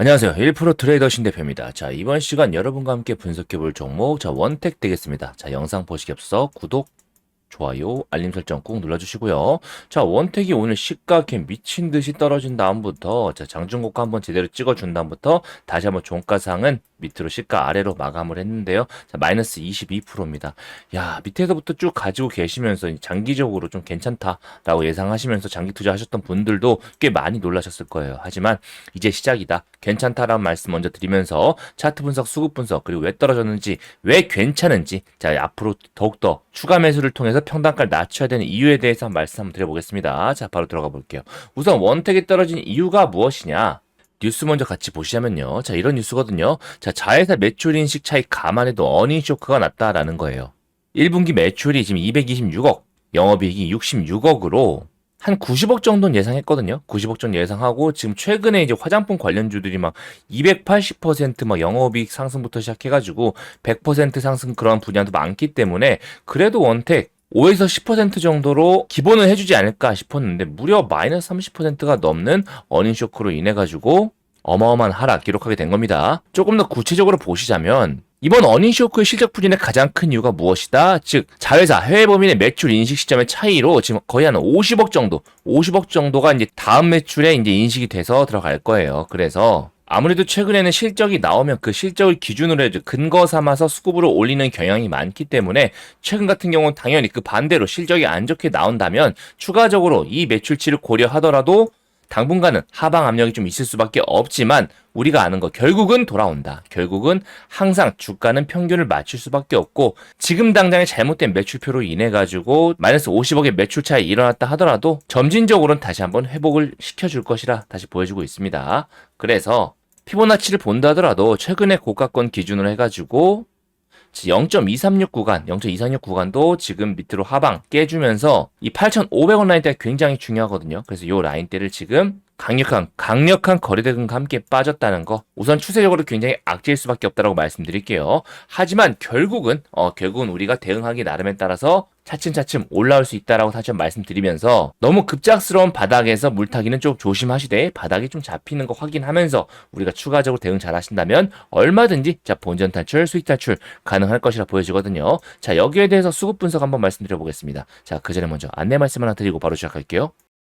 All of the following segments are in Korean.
안녕하세요. 1프로 트레이더 신 대표입니다. 자, 이번 시간 여러분과 함께 분석해 볼 종목, 자, 원택 되겠습니다. 자, 영상 보시기 앞서 구독, 좋아요, 알림 설정 꾹 눌러주시고요. 자, 원택이 오늘 시가 캔 미친 듯이 떨어진 다음부터, 자, 장중고가 한번 제대로 찍어준 다음부터, 다시 한번 종가상은 밑으로 시가 아래로 마감을 했는데요. 자, 마이너스 22%입니다. 야, 밑에서부터 쭉 가지고 계시면서 장기적으로 좀 괜찮다라고 예상하시면서 장기 투자하셨던 분들도 꽤 많이 놀라셨을 거예요. 하지만 이제 시작이다. 괜찮다라는 말씀 먼저 드리면서 차트 분석, 수급 분석, 그리고 왜 떨어졌는지, 왜 괜찮은지, 자, 앞으로 더욱더 추가 매수를 통해서 평단가를 낮춰야 되는 이유에 대해서 말씀 한번 드려보겠습니다. 자, 바로 들어가 볼게요. 우선 원택이 떨어진 이유가 무엇이냐? 뉴스 먼저 같이 보시면요. 자, 이런 뉴스거든요. 자, 자회사 매출 인식 차이 감안해도 어닝 쇼크가 났다라는 거예요. 1분기 매출이 지금 226억, 영업이익이 66억으로 한 90억 정도는 예상했거든요. 90억 정도 예상하고 지금 최근에 이제 화장품 관련주들이 막 280%막 영업이익 상승부터 시작해가지고 100% 상승 그런 분야도 많기 때문에 그래도 원택 5에서 10% 정도로 기본은 해주지 않을까 싶었는데 무려 마이너스 30%가 넘는 어닝 쇼크로 인해 가지고 어마어마한 하락 기록하게 된 겁니다. 조금 더 구체적으로 보시자면 이번 어닝 쇼크의 실적 부진의 가장 큰 이유가 무엇이다? 즉 자회사 해외 범인의 매출 인식 시점의 차이로 지금 거의 한 50억 정도, 50억 정도가 이제 다음 매출에 이제 인식이 돼서 들어갈 거예요. 그래서 아무래도 최근에는 실적이 나오면 그 실적을 기준으로 해서 근거 삼아서 수급으로 올리는 경향이 많기 때문에 최근 같은 경우는 당연히 그 반대로 실적이 안 좋게 나온다면 추가적으로 이 매출치를 고려하더라도 당분간은 하방 압력이 좀 있을 수밖에 없지만 우리가 아는 거 결국은 돌아온다. 결국은 항상 주가는 평균을 맞출 수밖에 없고 지금 당장의 잘못된 매출표로 인해 가지고 마이너스 50억의 매출 차이 일어났다 하더라도 점진적으로는 다시 한번 회복을 시켜줄 것이라 다시 보여주고 있습니다. 그래서 피보나치를 본다 하더라도 최근에 고가권 기준으로 해가지고 0.236 구간, 0.236 구간도 지금 밑으로 하방 깨주면서 이 8,500원 라인대가 굉장히 중요하거든요. 그래서 이 라인대를 지금 강력한 강력한 거래대금과 함께 빠졌다는 거 우선 추세적으로 굉장히 악재일 수밖에 없다라고 말씀드릴게요. 하지만 결국은 어 결국은 우리가 대응하기 나름에 따라서 차츰차츰 올라올 수 있다라고 한번 말씀드리면서 너무 급작스러운 바닥에서 물타기는 좀 조심하시되 바닥이 좀 잡히는 거 확인하면서 우리가 추가적으로 대응 잘 하신다면 얼마든지 자 본전 탈출, 수익 탈출 가능할 것이라 보여지거든요. 자 여기에 대해서 수급 분석 한번 말씀드려 보겠습니다. 자 그 전에 먼저 안내 말씀 하나 드리고 바로 시작할게요.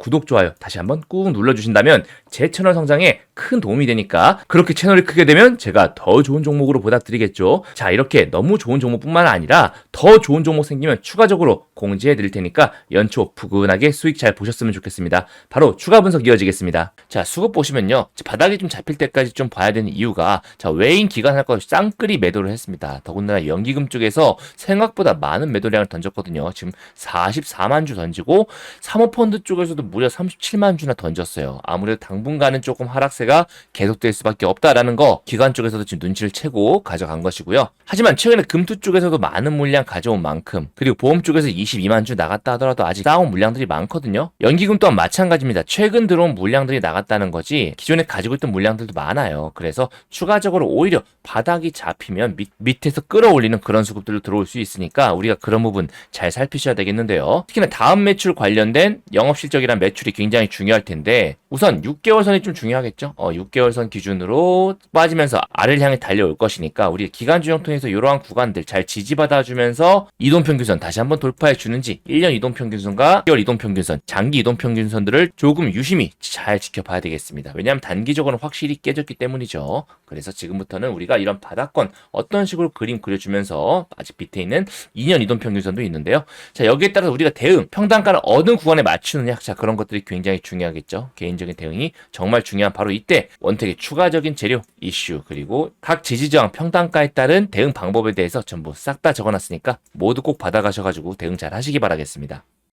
구독 좋아요 다시 한번 꾹 눌러주신다면 제 채널 성장에 큰 도움이 되니까 그렇게 채널이 크게 되면 제가 더 좋은 종목으로 보답드리겠죠. 자 이렇게 너무 좋은 종목뿐만 아니라 더 좋은 종목 생기면 추가적으로 공지해 드릴 테니까 연초 푸근하게 수익 잘 보셨으면 좋겠습니다. 바로 추가 분석 이어지겠습니다. 자 수급 보시면요 바닥이 좀 잡힐 때까지 좀 봐야 되는 이유가 자 외인 기관 할거 쌍끌이 매도를 했습니다. 더군다나 연기금 쪽에서 생각보다 많은 매도량을 던졌거든요. 지금 44만 주 던지고 사모펀드 쪽에서도 무려 37만 주나 던졌어요. 아무래도 당분간은 조금 하락세가 계속될 수밖에 없다라는 거 기관 쪽에서도 지금 눈치를 채고 가져간 것이고요. 하지만 최근에 금투 쪽에서도 많은 물량 가져온 만큼 그리고 보험 쪽에서 22만 주 나갔다 하더라도 아직 다운 물량들이 많거든요. 연기금 또한 마찬가지입니다. 최근 들어온 물량들이 나갔다는 거지 기존에 가지고 있던 물량들도 많아요. 그래서 추가적으로 오히려 바닥이 잡히면 밑, 밑에서 끌어올리는 그런 수급들로 들어올 수 있으니까 우리가 그런 부분 잘 살피셔야 되겠는데요. 특히나 다음 매출 관련된 영업실적이란 매출이 굉장히 중요할 텐데 우선 6개월 선이 좀 중요하겠죠. 어, 6개월 선 기준으로 빠지면서 아래를 향해 달려올 것이니까 우리 기간주형 통해서 이러한 구간들 잘 지지받아주면서 이동 평균선 다시 한번 돌파해 주는지 1년 이동 평균선과 6개월 이동 평균선, 장기 이동 평균선들을 조금 유심히 잘 지켜봐야 되겠습니다. 왜냐하면 단기적으로는 확실히 깨졌기 때문이죠. 그래서 지금부터는 우리가 이런 바닥권 어떤 식으로 그림 그려주면서 아직 밑에 있는 2년 이동 평균선도 있는데요. 자 여기에 따라서 우리가 대응 평단가를 어느 구간에 맞추느냐 자 그런 것들이 굉장히 중요하겠죠. 개인적인 대응이 정말 중요한 바로 이때 원택의 추가적인 재료 이슈 그리고 각 지지저항 평단가에 따른 대응 방법에 대해서 전부 싹 다 적어놨으니까 모두 꼭 받아가셔가지고 대응 잘 하시기 바라겠습니다.